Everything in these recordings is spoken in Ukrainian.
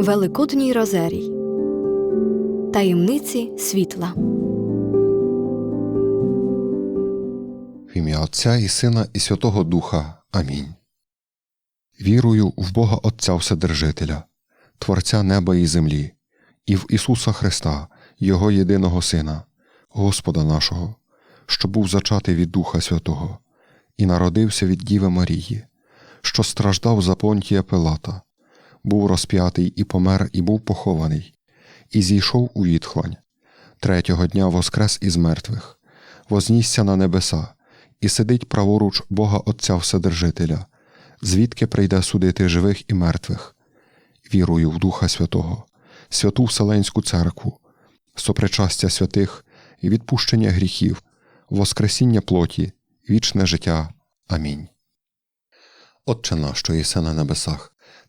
Великодній Розерій Таємниці світла. В ім'я Отця і Сина і Святого Духа. Амінь. Вірую в Бога Отця Вседержителя, Творця неба і землі, і в Ісуса Христа, Його єдиного Сина, Господа нашого, що був зачатий від Духа Святого, і народився від Діви Марії, що страждав за понтія Пилата, був розп'ятий і помер, і був похований, і зійшов у відхлань. Третього дня воскрес із мертвих, вознісся на небеса і сидить праворуч Бога Отця Вседержителя, звідки прийде судити живих і мертвих. Вірую в Духа Святого, святу Вселенську церкву, сопричастя святих і відпущення гріхів, воскресіння плоті, вічне життя. Амінь. Отче наш, що єси на небесах,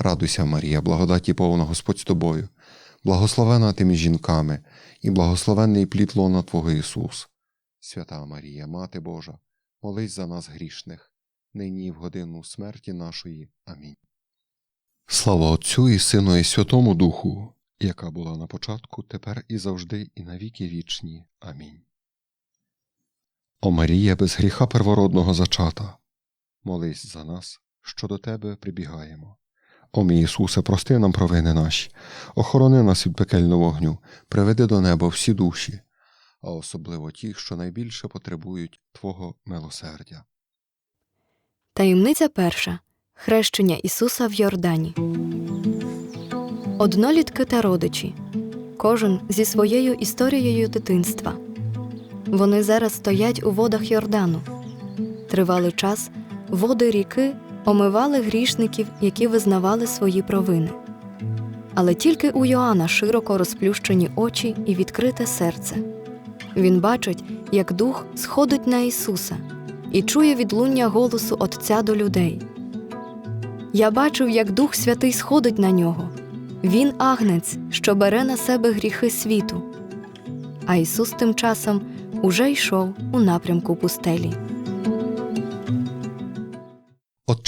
Радуйся, Марія, благодаті повна Господь з тобою, благословена ти між жінками, і благословений плід лона Твого Ісус. Свята Марія, Мати Божа, молись за нас грішних, нині і в годину смерті нашої. Амінь. Слава Отцю і Сину, і Святому Духу, яка була на початку, тепер і завжди, і навіки вічні. Амінь. О Марія, без гріха первородного зачата, молись за нас, що до Тебе прибігаємо. О мій Ісусе, прости нам провини наші, охорони нас від пекельного вогню, приведи до неба всі душі, а особливо ті, що найбільше потребують Твого милосердя. Таємниця перша Хрещення Ісуса в Йордані. Однолітки та родичі. Кожен зі своєю історією дитинства. Вони зараз стоять у водах Йордану. Тривалий час води ріки омивали грішників, які визнавали свої провини. Але тільки у Йоанна широко розплющені очі і відкрите серце. Він бачить, як дух сходить на Ісуса і чує відлуння голосу Отця до людей. Я бачив, як Дух Святий сходить на нього. Він агнець, що бере на себе гріхи світу. А Ісус тим часом уже йшов у напрямку пустелі.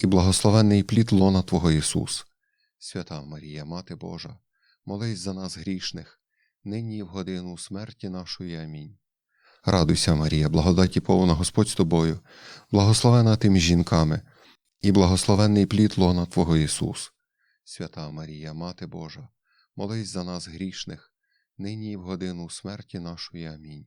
і благословенний плід лона Твого Ісус. Свята Марія, Мати Божа, молись за нас грішних, нині і в годину смерті нашої. Амінь. Радуйся, Марія, благодаті повна Господь з тобою, благословена ти між жінками, і благословенний плід лона Твого Ісус. Свята Марія, Мати Божа, молись за нас грішних, нині і в годину смерті нашої. Амінь.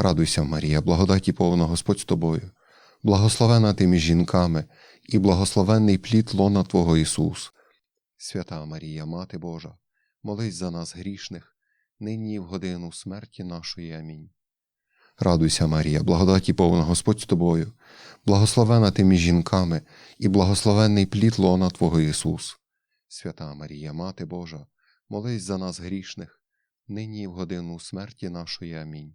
Радуйся, Марія, благодаті повна Господь з тобою, благословена ти між жінками, і благословенний плід лона Твого Ісус. Свята Марія, Мати Божа, молись за нас грішних, нині і в годину смерті нашої. Амінь. Радуйся, Марія, благодаті повна Господь з тобою, благословена ти між жінками, і благословенний плід лона Твого Ісус. Свята Марія, Мати Божа, молись за нас грішних, нині в годину смерті нашої. Амінь.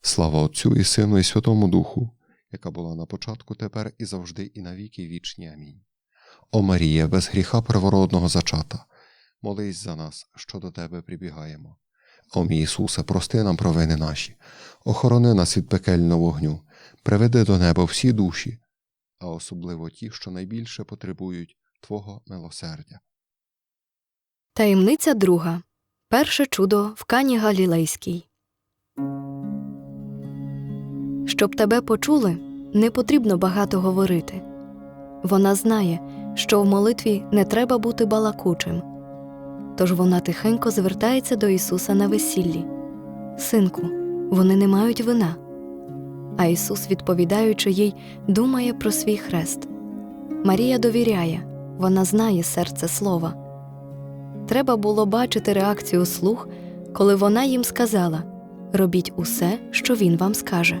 Слава Отцю і Сину, і Святому Духу, яка була на початку, тепер і завжди, і навіки вічні. Амінь. О Марія, без гріха первородного зачата, молись за нас, що до Тебе прибігаємо. О мій Ісусе, прости нам провини наші, охорони нас від пекельного вогню, приведи до неба всі душі, а особливо ті, що найбільше потребують Твого милосердя. Таємниця друга. Перше чудо в Кані Галілейській. Щоб тебе почули, не потрібно багато говорити. Вона знає, що в молитві не треба бути балакучим. Тож вона тихенько звертається до Ісуса на весіллі. Синку, вони не мають вина. А Ісус, відповідаючи їй, думає про свій хрест. Марія довіряє, вона знає серце слова. Треба було бачити реакцію слуг, коли вона їм сказала Робіть усе, що він вам скаже.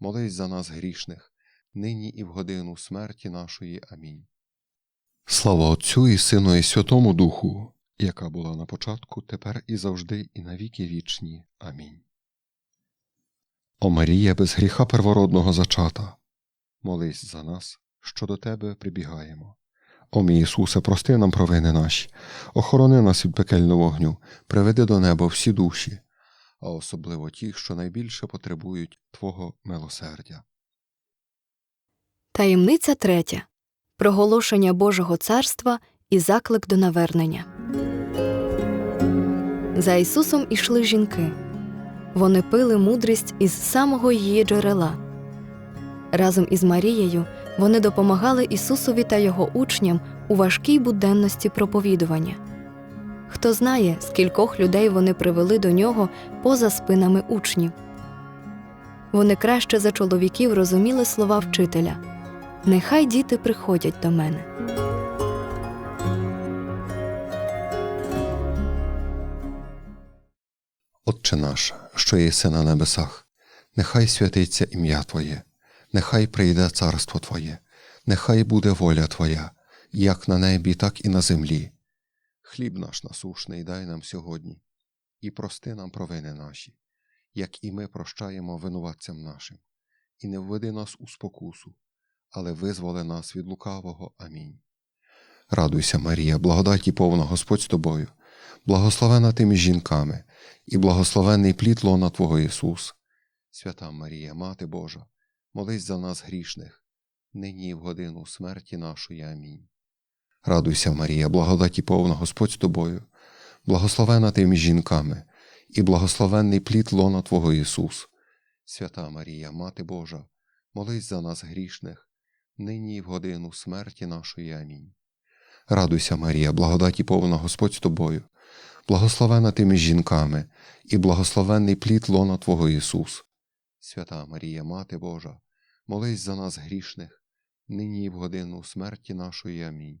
молись за нас грішних, нині і в годину смерті нашої. Амінь. Слава Отцю і Сину і Святому Духу, яка була на початку, тепер і завжди, і навіки вічні. Амінь. О Марія, без гріха первородного зачата, молись за нас, що до Тебе прибігаємо. О мій Ісусе, прости нам провини наші, охорони нас від пекельного вогню, приведи до неба всі душі, а особливо ті, що найбільше потребують Твого милосердя. Таємниця третя. Проголошення Божого царства і заклик до навернення. За Ісусом ішли жінки. Вони пили мудрість із самого її джерела. Разом із Марією вони допомагали Ісусові та його учням у важкій буденності проповідування. Хто знає, скількох людей вони привели до нього поза спинами учнів. Вони краще за чоловіків розуміли слова вчителя. Нехай діти приходять до мене. Отче наш, що єси на небесах, нехай святиться ім'я Твоє, нехай прийде царство Твоє, нехай буде воля Твоя, як на небі, так і на землі. Хліб наш насушний дай нам сьогодні, і прости нам провини наші, як і ми прощаємо винуватцям нашим, і не введи нас у спокусу, але визволи нас від лукавого. Амінь. Радуйся, Марія, благодаті повна Господь з тобою, благословена ти між жінками, і благословений плід лона Твого Ісус. Свята Марія, Мати Божа, молись за нас грішних, нині і в годину смерті нашої. Амінь. Радуйся, Марія, благодаті повна Господь з тобою, благословена ти між жінками, і благословенний плід лона Твого Ісус. Свята Марія, Мати Божа, молись за нас грішних, нині і в годину смерті нашої. Амінь. Радуйся, Марія, благодаті повна Господь з тобою, благословена ти між жінками, і благословенний плід лона Твого Ісус. Свята Марія, Мати Божа, молись за нас грішних, нині і в годину смерті нашої. Амінь.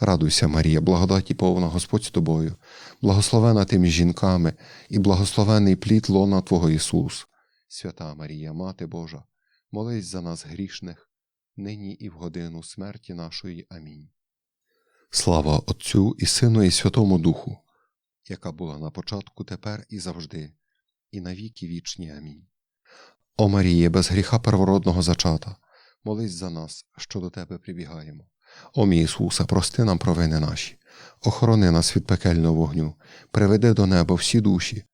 Радуйся, Марія, благодаті повна Господь з тобою, благословена ти між жінками, і благословений плід лона Твого Ісус. Свята Марія, Мати Божа, молись за нас грішних, нині і в годину смерті нашої. Амінь. Слава Отцю і Сину, і Святому Духу, яка була на початку, тепер і завжди, і навіки вічні. Амінь. О Маріє, без гріха первородного зачата, молись за нас, що до Тебе прибігаємо. О мій Ісусе, прости нам провини наші, охорони нас від пекельного вогню, приведи до неба всі душі,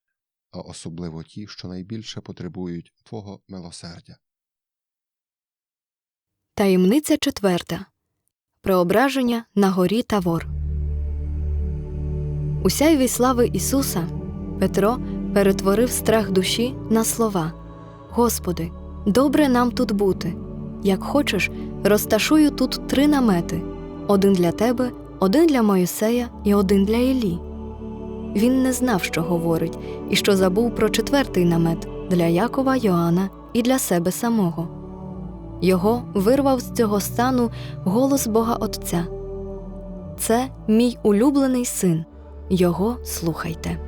а особливо ті, що найбільше потребують Твого милосердя. Таємниця четверта. Преображення на горі Тавор. У сяйві слави Ісуса Петро перетворив страх душі на слова Господи, добре нам тут бути. Як хочеш, розташую тут три намети: один для тебе, один для Моїсея і один для Іллі. Він не знав, що говорить, і що забув про четвертий намет для Якова, Йоанна і для себе самого. Його вирвав з цього стану голос Бога Отця. Це мій улюблений син. Його слухайте.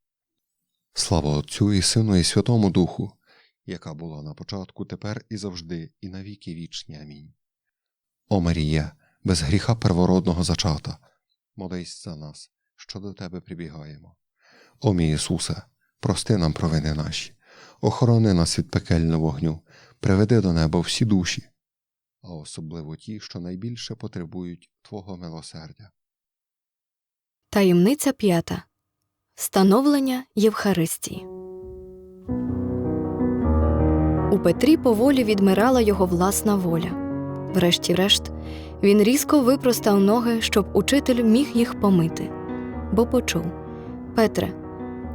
Слава Отцю і Сину, і Святому Духу, яка була на початку, тепер і завжди, і навіки вічні. Амінь. О Марія, без гріха первородного зачата, молись за нас, що до Тебе прибігаємо. О мій Ісусе, прости нам провини наші, охорони нас від пекельного вогню, приведи до неба всі душі, а особливо ті, що найбільше потребують Твого милосердя. Таємниця п'ята. Становлення Євхаристії. У Петрі поволі відмирала його власна воля. Врешті-решт, він різко випростав ноги, щоб учитель міг їх помити, бо почув Петре,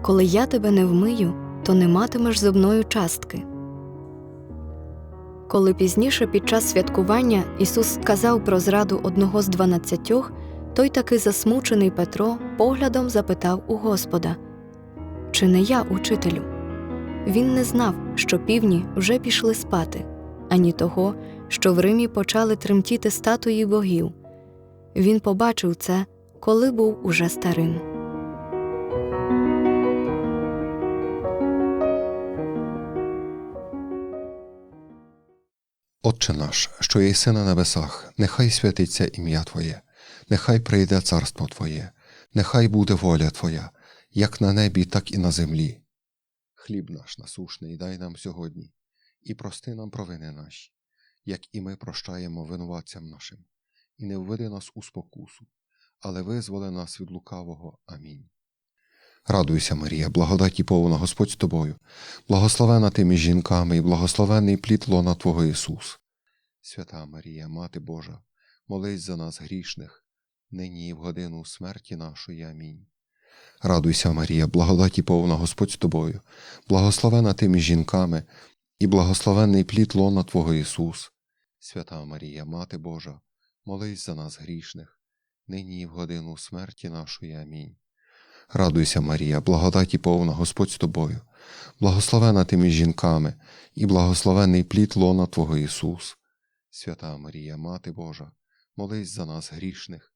коли я тебе не вмию, то не матимеш зубної частки. Коли пізніше під час святкування Ісус сказав про зраду одного з дванадцятьох, той таки засмучений Петро поглядом запитав у Господа Чи не я, учителю? Він не знав, що півні вже пішли спати, ані того, що в Римі почали тремтіти статуї богів. Він побачив це, коли був уже старим. Отче наш, що єси на небесах, нехай святиться ім'я Твоє, нехай прийде царство Твоє, нехай буде воля Твоя, як на небі, так і на землі. Хліб наш насушний дай нам сьогодні, і прости нам провини наші, як і ми прощаємо винуватцям нашим, і не введи нас у спокусу, але визволи нас від лукавого. Амінь. Радуйся, Марія, благодаті повна Господь з тобою, благословена ти між жінками і благословений плід лона Твого Ісус. Свята Марія, Мати Божа, молись за нас грішних, нині і в годину смерті нашої. Амінь. Радуйся, Марія, благодаті повна Господь з тобою, благословена ти між жінками, і благословенний плід лона Твого Ісус. Свята Марія, Мати Божа, молись за нас грішних, нині і в годину смерті нашої. Амінь. Радуйся, Марія, благодаті повна Господь з тобою, благословена ти між жінками, і благословенний плід лона Твого Ісус. Свята Марія, Мати Божа, молись за нас грішних,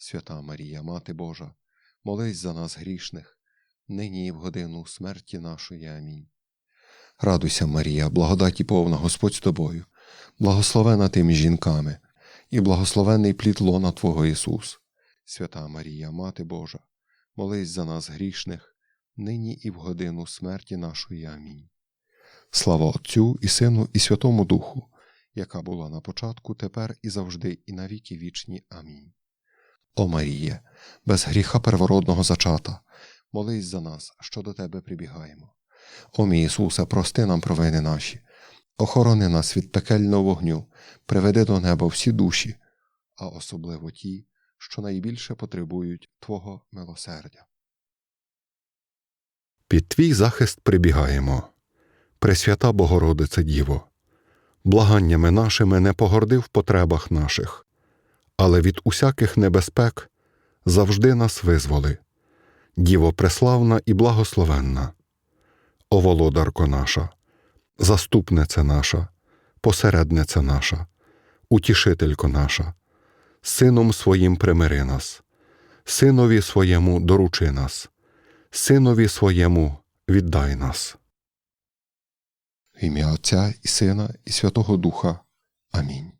Свята Марія, Мати Божа, молись за нас грішних, нині і в годину смерті нашої. Амінь. Радуйся, Марія, благодаті повна Господь з тобою, благословена ти між жінками, і благословенний плід лона Твого Ісус. Свята Марія, Мати Божа, молись за нас грішних, нині і в годину смерті нашої. Амінь. Слава Отцю і Сину, і Святому Духу, яка була на початку, тепер і завжди, і навіки вічні. Амінь. О Маріє, без гріха первородного зачата, молись за нас, що до Тебе прибігаємо. О мій Ісусе, прости нам провини наші, охорони нас від пекельного вогню, приведи до неба всі душі, а особливо ті, що найбільше потребують Твого милосердя. Під твій захист прибігаємо. Пресвята Богородице Діво, благаннями нашими не погорди в потребах наших, але від усяких небезпек завжди нас визволи. Діво преславна і благословенна, О володарко наша, заступниця наша, посередниця наша, утішителько наша, сином своїм примири нас, синові своєму доручи нас, синові своєму віддай нас. В ім'я Отця і Сина, і Святого Духа. Амінь.